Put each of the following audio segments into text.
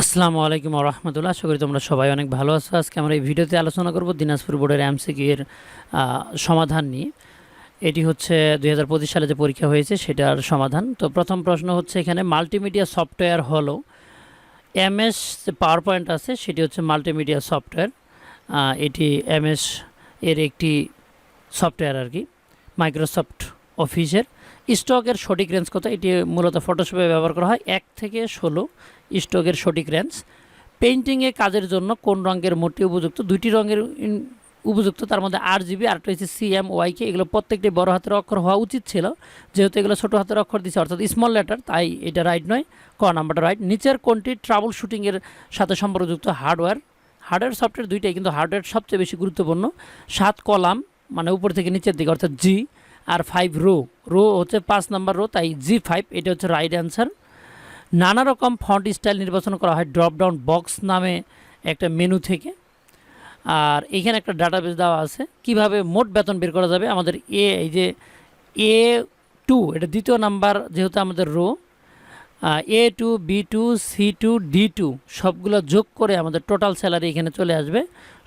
আসসালামু আলাইকুম রহমতুল্লাহ। আশা করি তোমরা সবাই অনেক ভালো আছো। আজকে আমরা এই ভিডিওতে আলোচনা করব দিনাজপুর বোর্ডের এমসিকিউ এর সমাধান নিয়ে। এটি হচ্ছে দু হাজার পঁচিশ সালে যে পরীক্ষা হয়েছে সেটার সমাধান। তো প্রথম প্রশ্ন হচ্ছে এখানে মাল্টিমিডিয়া সফটওয়্যার হলো। এমএস যে পাওয়ার পয়েন্ট আছে সেটি হচ্ছে মাল্টিমিডিয়া সফটওয়্যার এটি এমএস এর একটি সফটওয়্যার আর কি মাইক্রোসফট অফিসের। স্টকের সঠিক রেঞ্জ কত? এটি মূলত ফটোশপে ব্যবহার করা হয়। এক থেকে ষোলো স্টকের সঠিক রেঞ্জ পেইন্টিংয়ে কাজের জন্য কোন রঙের মোটটি উপযুক্ত? দুইটি রঙের উপযুক্ত, তার মধ্যে আর জিবি আর আরেকটা হচ্ছে সি এম ওয়াইকে এগুলো প্রত্যেকটি বড় হাতের অক্ষর হওয়া উচিত ছিল। যেহেতু এগুলো ছোটো হাতের অক্ষর দিচ্ছে অর্থাৎ স্মল লেটার তাই এটা রাইট নয়। ক নাম্বারটা রাইট নিচের কোনটি ট্রাবল শুটিংয়ের সাথে সম্পর্কযুক্ত? হার্ডওয়্যার হার্ডওয়্যার সফটওয়্যার দুইটাই কিন্তু হার্ডওয়্যার সবচেয়ে বেশি গুরুত্বপূর্ণ। সাত কলাম মানে উপর থেকে নিচের দিকে, অর্থাৎ জি আর ফাইভ রো রো হচ্ছে পাঁচ নাম্বার রো তাই জি ফাইভ এটা হচ্ছে রাইট অ্যান্সার নানা রকম ফন্ট স্টাইল নির্বাচন করা হয় ড্রপডাউন বক্স নামে একটা মেনু থেকে। আর এখানে একটা ডাটাবেস দেওয়া আছে। কীভাবে মোট বেতন বের করা যাবে? আমাদের এ এই যে এ টু এটা দ্বিতীয় নাম্বার যেহেতু আমাদের row A two B two C two D two সবগুলো যোগ করে আমাদের টোটাল স্যালারি এখানে চলে আসবে।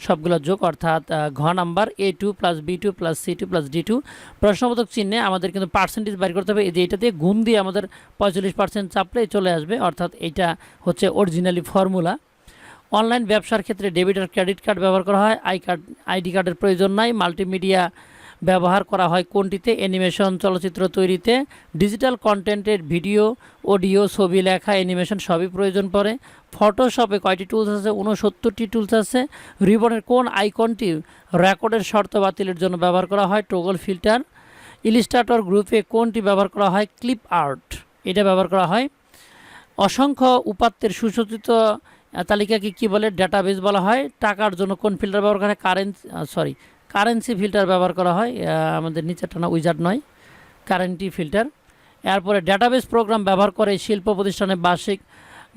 সবগুলো যোগ অর্থাৎ ঘ number A two plus B two plus C two plus D two প্রশ্নবোধক চিহ্নে আমাদের কিন্তু পার্সেন্টেজ বাইর করতে হবে। এই যে এটা দিয়ে গুণ দিয়ে আমাদের পঁয়তাল্লিশ পার্সেন্ট চাপলে চলে আসবে। অর্থাৎ এটা হচ্ছে অরিজিনালি ফর্মুলা অনলাইন ব্যবসার ক্ষেত্রে ডেবিট আর ক্রেডিট কার্ড ব্যবহার করা হয়। আই কার্ড আইডি কার্ডের প্রয়োজন নাই। মাল্টিমিডিয়া ব্যবহার করা হয়। কোনটিতে? অ্যানিমেশন চলচ্চিত্র তৈরিতে। ডিজিটাল কন্টেন্টের ভিডিও, অডিও, ছবি লেখা, অ্যানিমেশন সবই প্রয়োজন পড়ে। ফটোশপে কয়টি টুলস আছে? উনসত্তরটি টুলস আছে। রিবনের কোন আইকনটি রেকর্ডের শর্ত বাতিলের জন্য ব্যবহার করা হয়? Toggle filter. ইলিস্ট্রেটর গ্রুপে কোনটি ব্যবহার করা হয়? Clip art. এটা ব্যবহার করা হয়। অসংখ্য উপাত্তের সুসজ্জিত তালিকাকে কি বলে? ডাটাবেস বলা হয়। টাকার জন্য কোন ফিল্টার ব্যবহার করা হয়? কারেন্সি সরি কারেন্সি ফিল্টার ব্যবহার করা হয় আমাদের নিচেরটা না উইজার্ড নয় কারেন্টি ফিল্টার এরপরে ডাটাবেস প্রোগ্রাম ব্যবহার করে শিল্প প্রতিষ্ঠানে বার্ষিক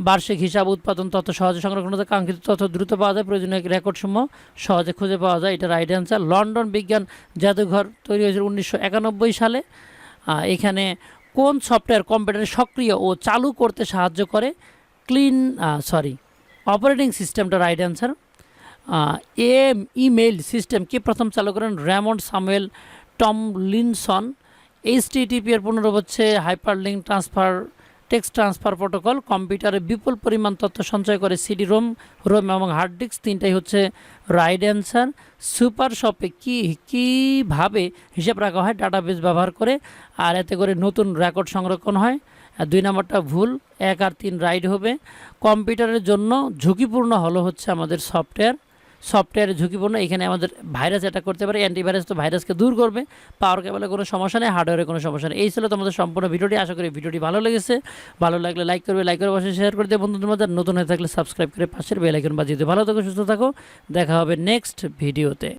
বার্ষিক হিসাব, উৎপাদন, তথ্য সহজে সংরক্ষণ কাঙ্ক্ষিত তথ্য দ্রুত পাওয়া যায়, প্রয়োজনীয় রেকর্ডসমূহ সহজে খুঁজে পাওয়া যায় এটা রাইট অ্যান্সার লন্ডন বিজ্ঞান জাদুঘর তৈরি হয়েছিল উনিশশো একানব্বই সালে। এখানে কোন সফটওয়্যার কম্পিউটারে সক্রিয় ও চালু করতে সাহায্য করে? ক্লিন সরি অপারেটিং সিস্টেমটা right answer A email system কে প্রথম চালু করেন র্যামন্ড সামুয়েল টমলিনসন? এইচটিটিপি এর পুনরূপ হচ্ছে hyperlink transfer, text transfer protocol, কম্পিউটারে বিপুল পরিমাণ তথ্য সঞ্চয় করে সিডি রোম রোম এবং হার্ড ডিস্ক তিনটাই হচ্ছে রাইট অ্যান্সার। সুপার শপে কী, কীভাবে হিসাব রাখা হয়, ডাটাবেস ব্যবহার করে, আর এতে করে নতুন রেকর্ড সংরক্ষণ হয়? আর দুই নম্বরটা ভুল, এক আর তিন রাইড হবে। কম্পিউটারের জন্য ঝুঁকিপূর্ণ হলো হচ্ছে আমাদের সফটওয়্যার। সফটওয়্যার ঝুঁকিপূর্ণ, এখানে আমাদের ভাইরাস অ্যাটাক করতে পারে অ্যান্টিভাইরাস তো ভাইরাসকে দূর করবে পাওয়ার কেবলে কোনো সমস্যা নেই হার্ডওয়্যারে কোনো সমস্যা নেই। এই ছিল তোমাদের সম্পূর্ণ ভিডিওটি, আশা করি ভিডিওটি ভালো লেগেছে। ভালো লাগলে লাইক করবে লাইক করে অবশ্যই শেয়ার করে দিয়ে বন্ধুদের মধ্যে নতুন হয়ে থাকলে সাবস্ক্রাইব করে পাশের বেলাইকন বাজিয়ে। ভালো থাকো, সুস্থ থাকো, দেখা হবে নেক্সট ভিডিওতে